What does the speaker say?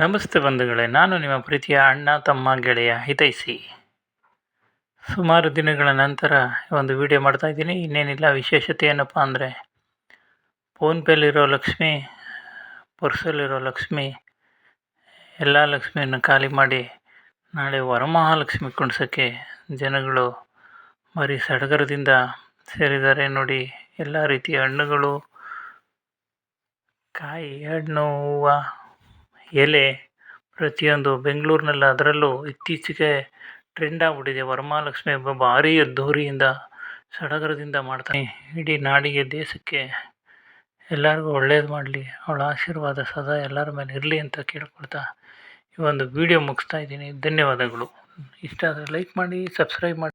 ನಮಸ್ತೆ ಬಂಧುಗಳೇ, ನಾನು ನಿಮ್ಮ ಪ್ರೀತಿಯ ಅಣ್ಣ, ತಮ್ಮ ಗೆಳೆಯ ಹಿತೈಸಿ ಸುಮಾರು ದಿನಗಳ ನಂತರ ಒಂದು ವಿಡಿಯೋ ಮಾಡ್ತಾ ಇದ್ದೀನಿ. ಇನ್ನೇನಿಲ್ಲ, ವಿಶೇಷತೆ ಏನಪ್ಪ ಅಂದರೆ ಫೋನ್ಪೇಲಿರೋ ಲಕ್ಷ್ಮಿ, ಪರ್ಸಲ್ಲಿರೋ ಲಕ್ಷ್ಮಿ, ಎಲ್ಲ ಲಕ್ಷ್ಮಿಯನ್ನು ಖಾಲಿ ಮಾಡಿ ನಾಳೆ ವರಮಹಾಲಕ್ಷ್ಮಿ ಕುಣಿಸೋಕ್ಕೆ ಜನಗಳು ಬರೀ ಸಡಗರದಿಂದ ಸೇರಿದ್ದಾರೆ ನೋಡಿ. ಎಲ್ಲ ರೀತಿಯ ಹಣ್ಣುಗಳು, ಕಾಯಿ, ಹಣ್ಣು, ಹೂವು ಎಲೆ ಪ್ರತಿಯೊಂದು ಬೆಂಗಳೂರಿನಲ್ಲಿ ಅದರಲ್ಲೂ ಇತ್ತೀಚೆಗೆ ಟ್ರೆಂಡ್ ಆಗ್ಬಿಟ್ಟಿದೆ. ವರಮಹಾಲಕ್ಷ್ಮಿ ಹಬ್ಬ ಭಾರಿ ಅದ್ಧೂರಿಯಿಂದ ಸಡಗರದಿಂದ ಮಾಡ್ತಾನೆ. ಇಡೀ ನಾಡಿಗೆ, ದೇಶಕ್ಕೆ ಎಲ್ಲರಿಗೂ ಒಳ್ಳೇದು ಮಾಡಲಿ. ಅವಳ ಆಶೀರ್ವಾದ ಸದಾ ಎಲ್ಲರ ಮೇಲೆ ಇರಲಿ ಅಂತ ಕೇಳ್ಕೊಳ್ತಾ ಈ ಒಂದು ವಿಡಿಯೋ ಮುಗಿಸ್ತಾ ಇದ್ದೀನಿ. ಧನ್ಯವಾದಗಳು. ಇಷ್ಟ ಆದರೆ ಲೈಕ್ ಮಾಡಿ ಸಬ್ಸ್ಕ್ರೈಬ್ ಮಾಡಿ.